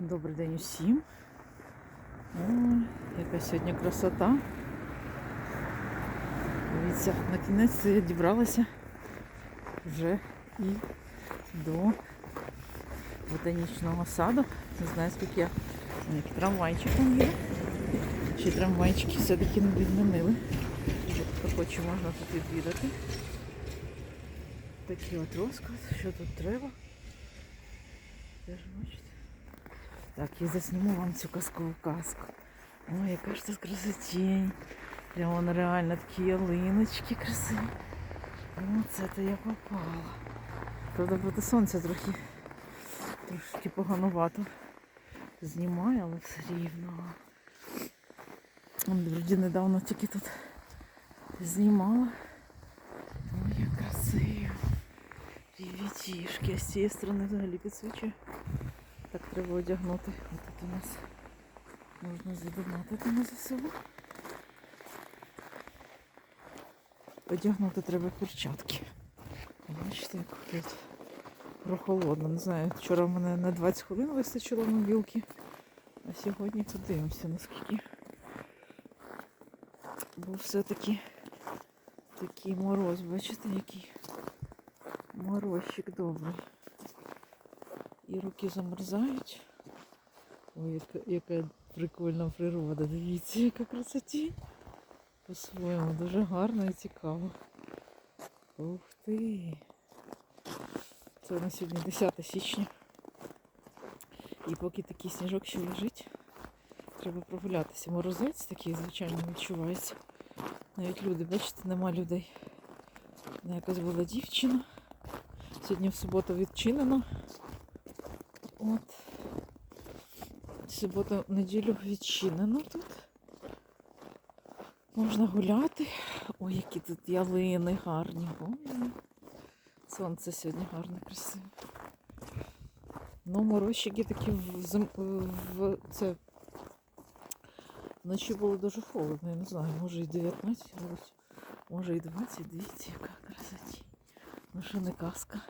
Добрий день усім. О, яка сьогодні красота. Дивіться, на кінець я дібралася вже і до ботанічного саду. Не знаю, скільки я трамвайчиком є. Чи трамвайчики все-таки не відмінили. Хоче, можна тут відвідати. Такий от розклад, що тут треба. Теж бачите. Так, я засніму вам цю казкову казку. Ой, яка ж тут красотень. Вона реально такі ялиночки красиві. О, це то я попала. Правда, проти сонця трохи трошки поганувато знімаю, але все рівно. Вроді недавно тільки тут знімала. Ой, як красиво. Привітішки. А з цієї сторони взагалі підсвічує. Так треба одягнути. Ось тут у нас можна задонатити на ЗСУ. Одягнути треба перчатки. Бачите, як тут прохолодно. Не знаю, вчора в мене на 20 хвилин вистачило мобілки. А сьогодні подивимося наскільки. Бо все-таки такий мороз, бачите, який морозчик добрий. І руки замерзають. Ой, яка, яка прикольна природа. Дивіться, яка красоті. По-своєму дуже гарно і цікаво. Ух ти. Це на сьогодні 10 січня. І поки такий сніжок ще лежить, треба прогулятися. Морозець такий, звичайно, відчувається. Навіть люди, бачите, нема людей. Вона якась була дівчина. Сьогодні в суботу відчинено. От. Суботу, неділю відчинено тут. Можна гуляти. Ой, які тут ялини гарні. Ой. Сонце сьогодні гарне, красиве. Ну, морозчики такі в, зим... в це. Вночі було дуже холодно, я не знаю, може і 19 градусів, може і 20, дивіться, яка красоті. Ну що не казка.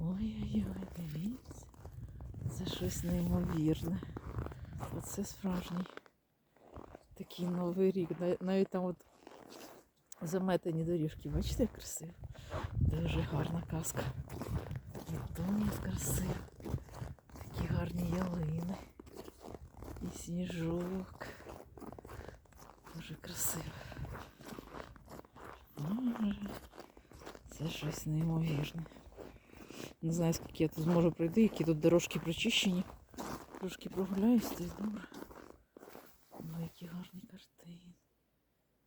Ой-ой-ой, дивіться. Це щось неймовірне. Оце справжній такий новий рік. Навіть там от заметені доріжки, бачите, як красиво? Дуже гарна казка. І тут красиво. Такі гарні ялини. І сніжок. Дуже красиво. Це щось неймовірне. Не знаю, скільки я тут зможу пройти, які тут дорожки прочищені. Трошки прогуляюсь, то добре. Ну, які гарні картини.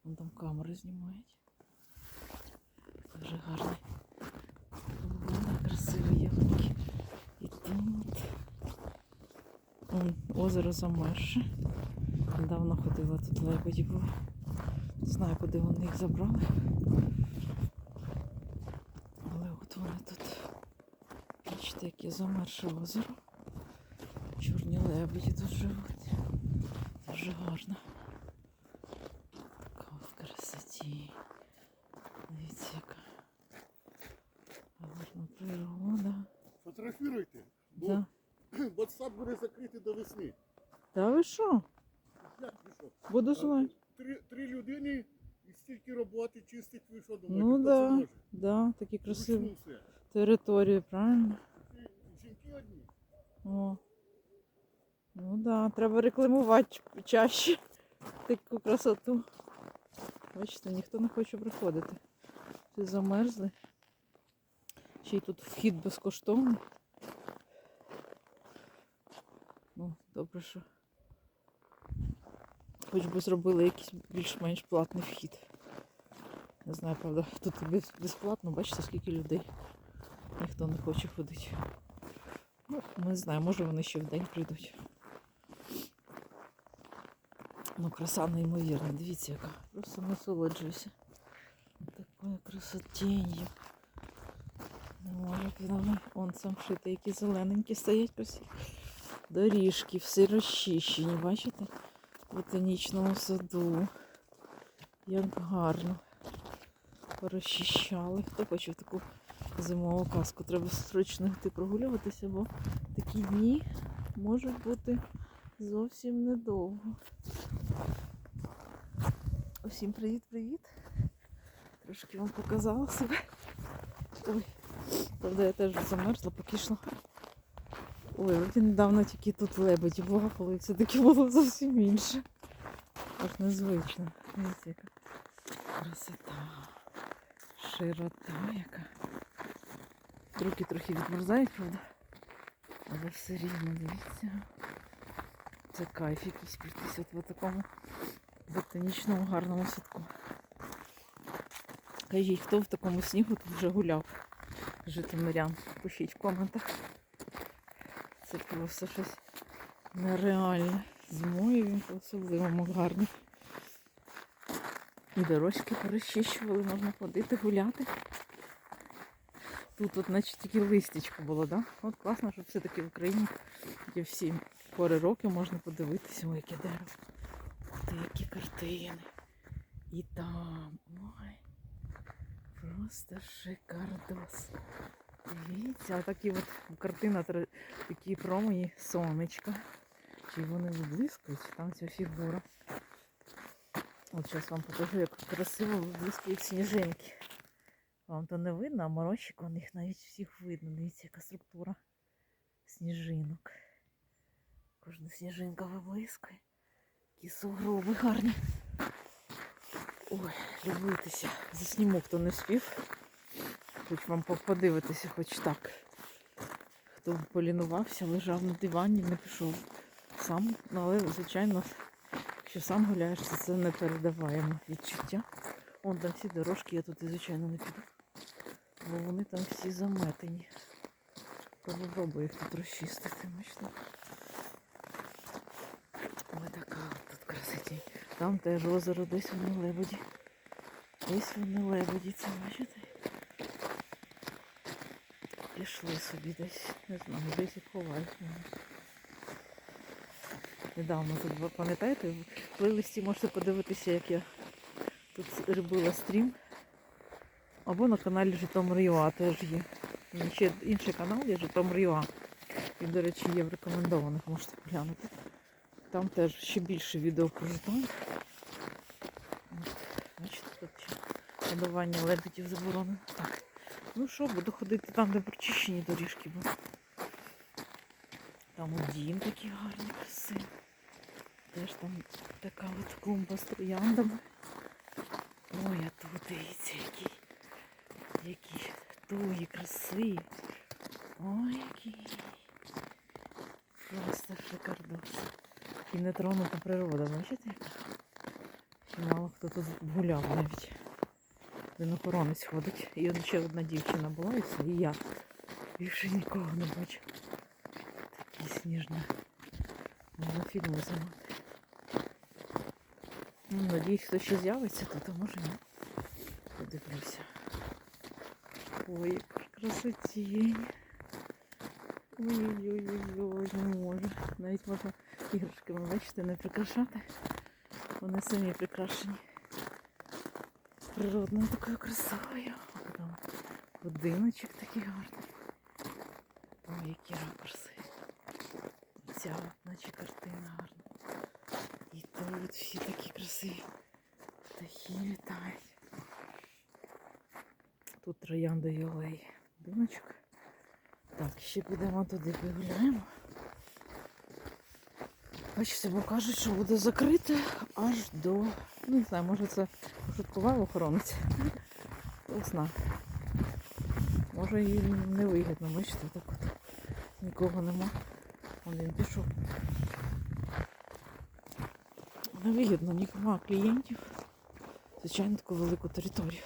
Вон там камери знімають. Дуже гарний. Красиві ялинки. І тут. Вон, озеро замерше. Недавно ходила тут лебеді були. Не знаю, куди вони їх забрали. Але от вони тут. Бачите, яке замерше озеро. Чорні лебеді тут живуть. Дуже гарно. Така от красоті. Дивіться, яка гарна природа. Фотографіруйте, бо Да. WhatsApp буде закритий до весни. Та ви що? Як ви що? Буду знати. Три, три людини і стільки роботи чистить, ви що думаєте, Ну да, може? да, такі красиві території, правильно? О. Ну да, треба рекламувати чаще таку красоту. Бачите, ніхто не хоче приходити. Всі замерзли. Ще й тут вхід безкоштовний. Ну, добре, що. Хоч би зробили якийсь більш-менш платний вхід. Не знаю, правда, тут безплатно, бачите, скільки людей. Ніхто не хоче ходити. Ну, не знаю, може вони ще в день прийдуть. Ну, краса неймовірна, дивіться, яка. Просто насолоджуюся. Такою красотінью. Не можу казати. Он сам шити, які зелененькі стоять красиві. Доріжки, всі розчищені, бачите? В ботанічному саду. Як гарно. Порозчищали. Хто хоче таку зимову казку? Треба срочно йти прогулюватися, бо такі дні може бути зовсім недовго. Усім привіт-привіт. Трошки вам показала себе. Ой, правда, я теж замерзла, поки йшла. Ой, вроді недавно тільки тут лебеді плавали, і це таки було зовсім інше. Аж незвично. Красота. Широта яка. Руки трохи відмерзають, правда? Але все рівно, дивіться. Це кайф якийсь пройтися от в такому ботанічному гарному садку. Кажіть, хто в такому снігу тут вже гуляв? Житомирян. Пишіть в коментах. Це просто щось нереальне. Зимою він по-особливому гарний. І дорожки перещищували, можна ходити, гуляти. Тут, от, наче тільки листячко було, да? От класно, що все-таки в Україні є всі пори роки можна подивитися, ой, яке дерево. Ти, які картини. І там. Ой. Просто шикардос. Дивіться, а такі от картина, такі промені сонечка. Чи вони виблискують? Там ця фігура. От зараз вам покажу, як красиво виблискують сніжинки. Вам то не видно, а морозчик у них навіть всіх видно. Дивіться, яка структура сніжинок. Кожна сніжинка виблискує. Які сугроби гарні. Ой, любуйтеся. Засніму, хто не спів. Хоч вам подивитися, хоч так. Хто полінувався, лежав на дивані, не пішов сам. Ну, але, звичайно, якщо сам гуляєш, то це не передаваємо відчуття. Вон там всі дорожки, я тут, звичайно, не піду. Бо вони там всі заметені. Попробую їх тут розчистити, бачите. Ой, така тут красоті. Там теж озеро, десь вони лебеді. Десь вони лебеді, це бачите? Пішли собі десь, не знаю, десь і ховають. Недавно тут, пам'ятаєте, в плейлисті можете подивитися, як я тут робила стрім. Або на каналі Житомир Юа теж є. Ще інший канал є Житомир Юа. Він, до речі, є в рекомендованих, можете поглянути. Там теж ще більше відео про Житомир. Бачите, тут ще подавання лебедів заборонено. Так. Ну що, буду ходити там, де прочищені доріжки, бо там дім такий гарний, красивий. Теж там така от клумба з трояндами. Ой, а тут дивіться, які, які туї красиві. Ой, які. Просто шикардос. І нетронута природа, бачите? Ще мало хто тут гуляв навіть. Він охоронець ходить. І ще одна дівчина була і все, і я. Більше нікого не бачу. Такі сніжні. Можна фільми знімати. Ну, надіюсь, хто ще з'явиться тут, а може ні. Подивлюся. Ой, красотень. Ой-ой-ой, не можу. Навіть можна іграшками, бачите, не прикрашати. Вони самі прикрашені. Природною такою красою. Там будиночок такий гарний. Ой, які ракурси. Ця наче картина гарна. І тут всі такі красиві. Птахи літають. Тут трояндові алеї. Будиночок. Так, ще підемо туди погуляємо. Бачите, бо кажуть, що буде закрите аж до... Ну, не знаю, може це шуткував охоронець. Знає. Може і не вигідно, бачите, так от нікого нема. Вон він пішов. Невигідно, нікого клієнтів. Звичайно, таку велику територію.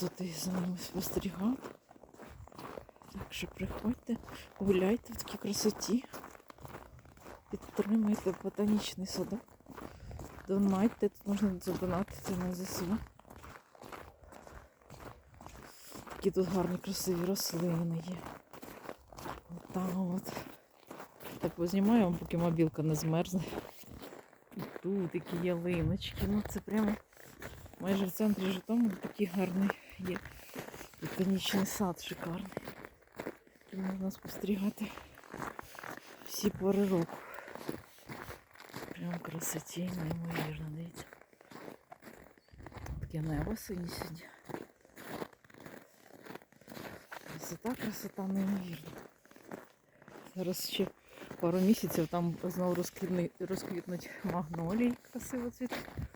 Тут і за ними спостерігати. Так що приходьте, гуляйте в такій красоті. Підтримуйте ботанічний садок. Донайте, тут можна задонатити на ЗСУ. Такі тут гарні красиві рослини є. От там от. Так познімаю поки мобілка не змерзне. І тут такі ялиночки. Ну це прямо майже в центрі Житомира такий гарний є. Ботанічний сад шикарний. Тут можна спостерігати Всі пори року. Прям красоті, неймовірно, дивіться. Таке небо синє сьогодні. Красота, красота неймовірна. Зараз ще пару місяців там знову розквітнуть магнолії красиво цвітуть.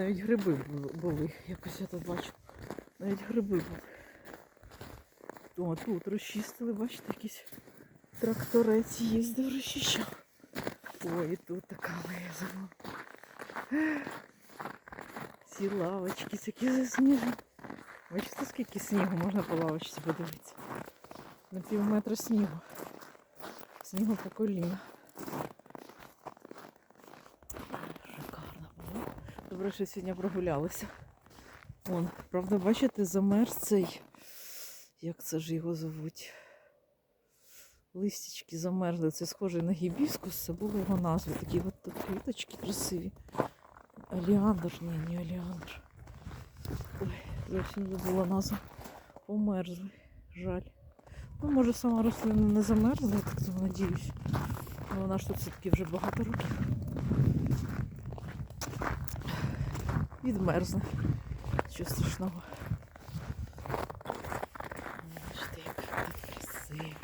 Навіть гриби були, якось я тут бачу. Навіть гриби були. О, тут розчистили, бачите, якийсь тракторець їздив, розчищав. Ой, і тут така везла. Ці лавочки такі засніжені. Бачите, скільки снігу можна по лавочці подивитися? На пів метра снігу. Снігу по коліна. Шикарно було. Добре, що сьогодні прогулялися. Вон, правда, бачите, замерз цей. Як це ж його звуть? Листячки замерзли. Це схоже на гібіскус, це була його назва. Такі от квіточки красиві. Оліандр, ні, не оліандр. Ой, зовсім забула назву. Померзли. Жаль. Ну, може, сама рослина не замерзла, я так надіюсь. Ну, вона ж тут все-таки вже багато років. Відмерзне. Що страшного. Бачите, як красиво.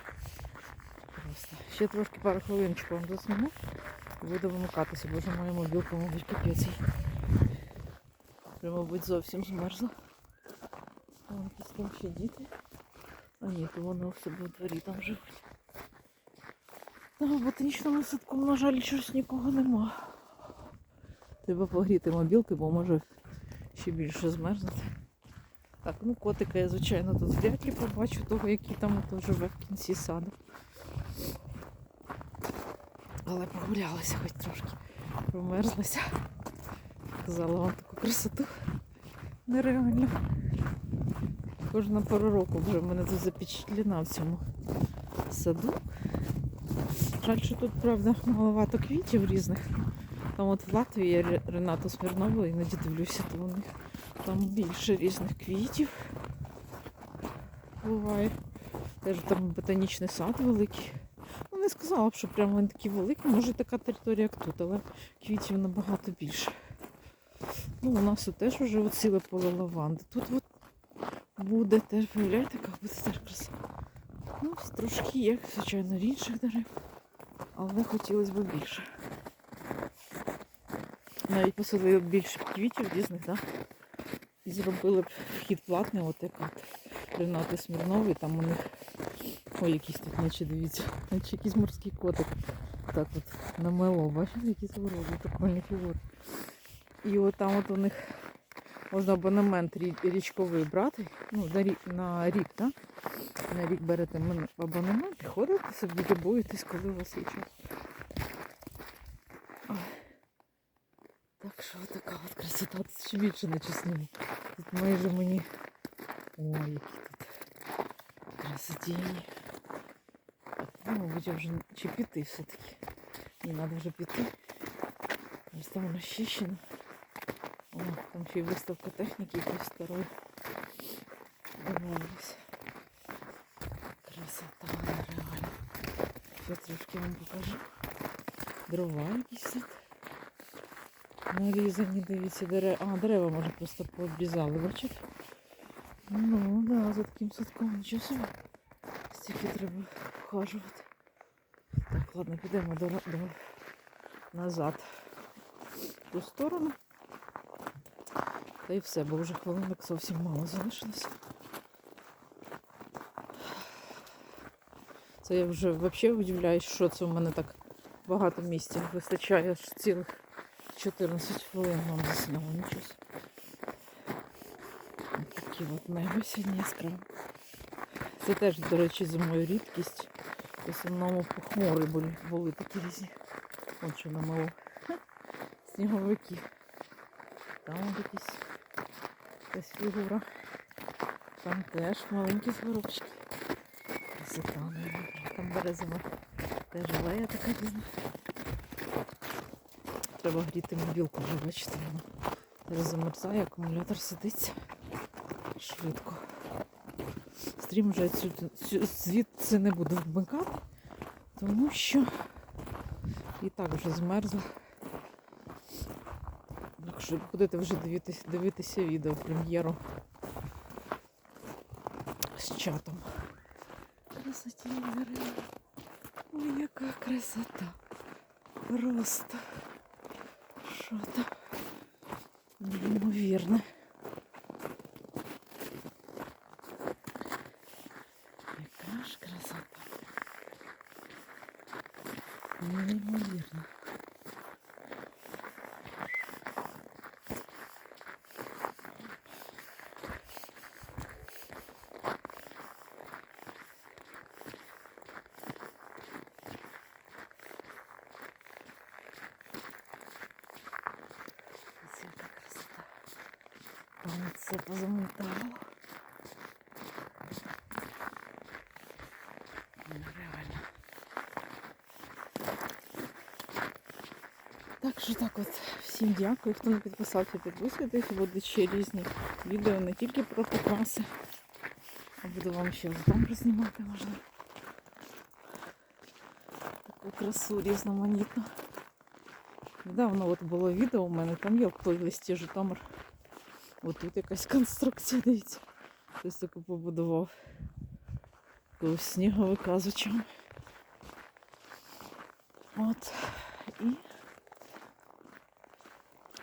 Просто. Ще трошки пару хвилиночок вам засніму. і Буду вимикатися, бо вже моя мобілка, мабуть, капець. Вже, мабуть, зовсім змерзла. Вон якісь там ще діти. А ні, то вони у себе у дворі там живуть. Та в ботанічному садку, на жаль, щось нікого нема. Треба погріти мобілки, бо може ще більше змерзнути. Так, ну котика я, звичайно, тут вряд ли побачу того, який там ото живе в кінці саду. Але прогулялася хоч трошки. Промерзлася. Показала вам таку красоту. Нереально. Кожна пару року вже мене тут запечатлена в цьому саду. Жаль, що тут, правда, маловато квітів різних. Там от в Латвії я Ре- Ренату Смірнову іноді дивлюся, то у них там більше різних квітів буває. Теж там ботанічний сад великий. Ну, не сказала б, що прямо він такий великий, може така територія, як тут, але квітів набагато більше. Ну, у нас тут теж вже ціле поле лаванди. Тут от буде теж, виявляєте, як буде теж краса. Ну, трошки є, звичайно, інших дерев, але хотілося б більше. Навіть посадили б більше квітів різних, да? І зробили б вхід платний, от як от Ренати Смірнової, там у них ой, якийсь тут, наче дивіться, наче якийсь морський котик. Так от намело, бачите, які зворози, прикольні фігури. І от там от у них можна абонемент річковий брати, ну, на рік, на рік, так? На рік берете мен- абонемент і ходите собі, любуєтесь, коли у вас є час. Так що така от красота, тут ще більше не чесному. Тут майже мені. Ой, які тут красотінні. Ну, мабуть, я вже чи піти все-таки. Не треба вже піти. Ось там воно щищено. О, там ще й виставка техніки якоїсь старої. Домовились. Красота нереальна. Ще трошки вам покажу. Дрова якісь тут. Нарізані, дивіться, дерева. А, дерева може просто пообрізали, бачите? Ну, да, за таким садком нічого собі. Стільки треба вхажувати. Так, ладно, підемо до, до назад в ту сторону. Та й все, бо вже хвилинок зовсім мало залишилося. Це я вже взагалі удивляюсь, що це у мене так багато місця вистачає аж цілих 14 хвилин вам засняло нічого. Такі от небо сьогодні яскраве. Це теж, до речі, зимою рідкість. В основному похмури були, були такі різні. От що намило. Сніговики. Там якісь якась фігура. Там теж маленькі зворочки. Красота, неймовірна. Там березова теж алея така різна. Треба гріти мобілку вже, бачите, зараз замерзає, акумулятор сидиться швидко. стрім вже звідси не буду вмикати, тому що і так вже змерзла. Так що будете вже дивитися, дивитися відео прем'єру з чатом. Красоті. Ой, яка красота. Просто. Що там? Неймовірне. Яка ж красота. Неймовірно. Ось яка красота. Воно це позамітало. Ну, реально. Так що так от, всім дякую, хто не підписався, підписуйтесь, будуть ще різні відео не тільки про прикраси, а буду вам ще там знімати, можливо. Таку красу різноманітну. Недавно от було відео у мене, там є в плейлисті Житомир. Тут якась конструкція, дивіться. Хтось таку побудував. Якогось сніговика з очами. От. І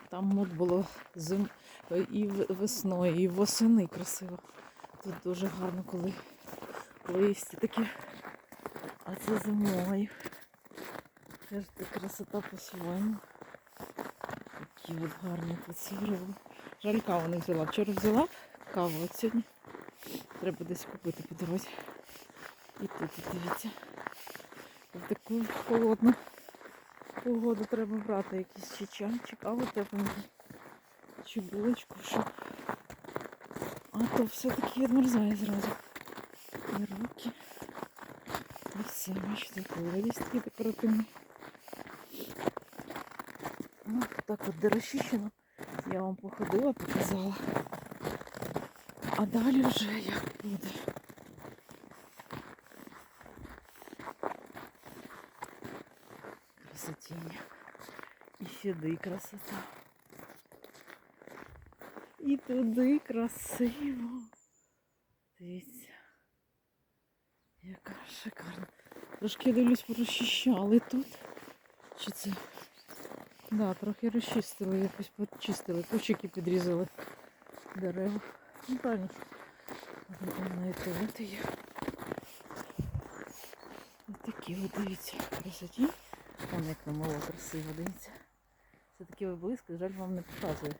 там от було зим і весною, і восени красиво. Тут дуже гарно, коли листя таке. А це зимою. Теж красота по-своєму. Такі от гарні тут сирови. Жаль, каву не взяла. Вчора взяла каву, от сьогодні треба десь купити по дорозі. І тут, дивіться. В таку холодну погоду треба брати якийсь чи чай, чи каву тепленький, чи булочку, щоб. А то все-таки відмерзає зразу. І руки. І все, бачите, колоріст такий декоративний. Ну, так от де розчищено. Я вам походила, показала. А далі вже як буде. Красотіння. І сюди красота. І туди красиво. Дивіться. Яка шикарна. Трошки дивлюсь, порозчищали тут. Чи це? Да, трохи розчистили, якось почистили, кущики підрізали дерева. Ну правильно. От є. Ось такі от дивіться красоті. Вон як намало красиво, дивіться. Це такі близько, жаль, вам не показує.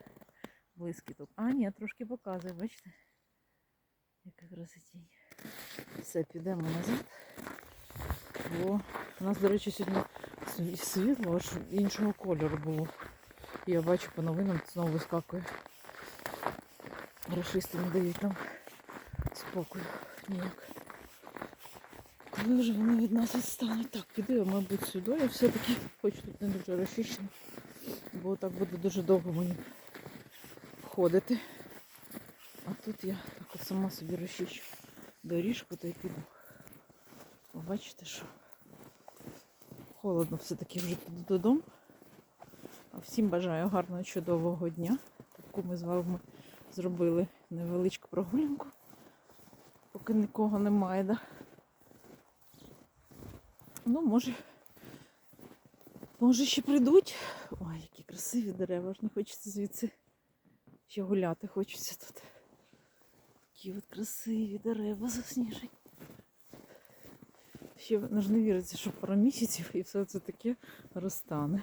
Близькі тут. А, ні, трошки показує, бачите? Яка красотінь. Все, підемо назад. Бо у нас, до речі, сьогодні світло аж іншого кольору було. Я бачу по новинам знову вискакує. Рашисти не дають нам спокою ніяк. Коли вже вони від нас відстануть? Так, піду я, мабуть, сюди. Я все-таки хоч тут не дуже розчищено, бо так буде дуже довго мені ходити. А тут я так сама собі розчищу доріжку та й піду. Бачите, що холодно все-таки вже піду додому. Всім бажаю гарного чудового дня. Таку ми з вами зробили невеличку прогулянку, поки нікого немає. Да? Ну, може, може ще прийдуть. Ой, які красиві дерева, аж не хочеться звідси. Ще гуляти хочеться тут. Такі от красиві дерева засніжені. Ще аж не віриться, що пару місяців і все це таке розтане.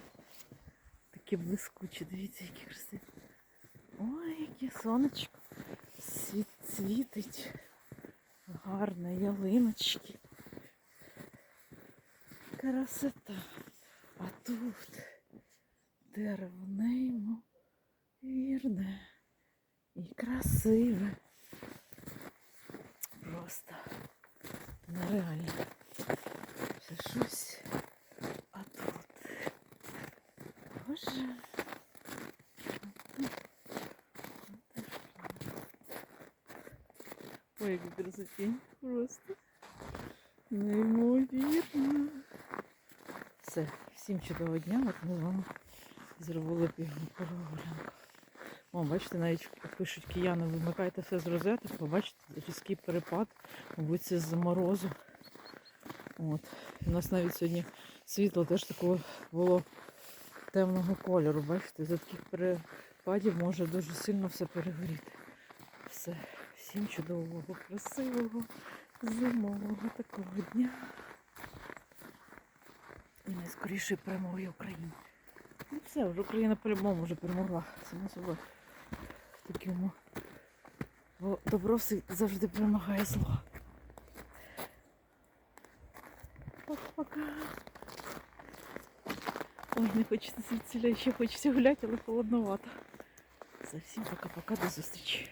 Таке блискуче, дивіться, які красиві. Ой, яке сонечко. Світ світить. Гарне, ялиночки. Красота. А тут дерево неймовірне і красиве. Просто нереально. Це щось. А тут. Боже. Ой, який красотень. Просто. Неймовірно. Все, всім чудового дня. От ми з вами зробили бігом прогулянку. О, бачите, навіть пишуть кияни, вимикайте все з розеток, побачите, різкий перепад, мабуть, це з морозу. От. У нас навіть сьогодні світло теж такого було темного кольору. Бачите, за таких перепадів може дуже сильно все перегоріти. Все. Всім чудового, красивого, зимового такого дня. І найскорішої перемоги Україні. Ну все, вже Україна по-любому вже перемогла. Само собою. В такому. Бо добро завжди перемагає зло. Пока-пока. Ой, не хочеться звідсіля, ще хочеться гуляти, але холодновато. Все, всім пока-пока, до зустрічі.